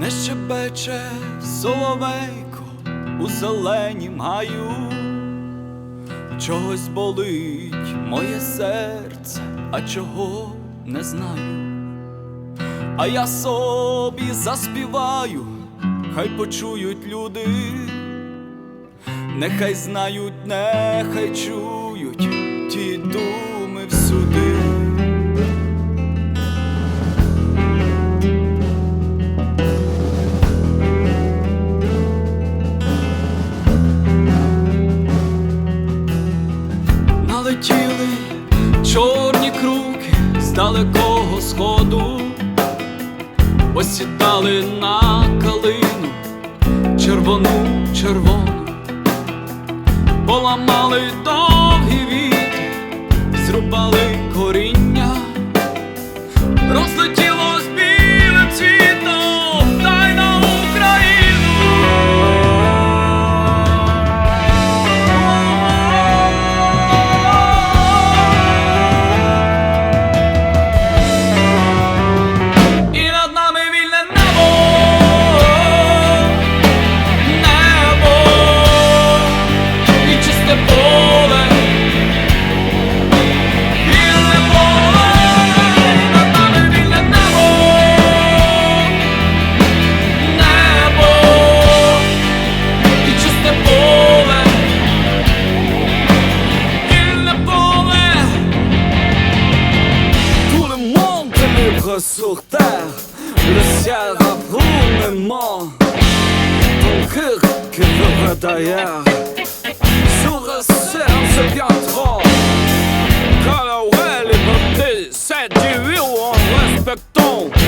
не щебече соловейко у зеленім гаю, чогось болить моє серце, а чого не знаю. А я собі заспіваю, хай почують люди, нехай знають, нехай чують ті думи далекого сходу, осідали на калину червону, червону, поламали довгі віти, зрубали коріння, sur terre. Le ciel a promenement ton cœur qui verra d'ailleurs. Sur le ciel se viendra. Colorwell et Bob c'est du haut en respectant.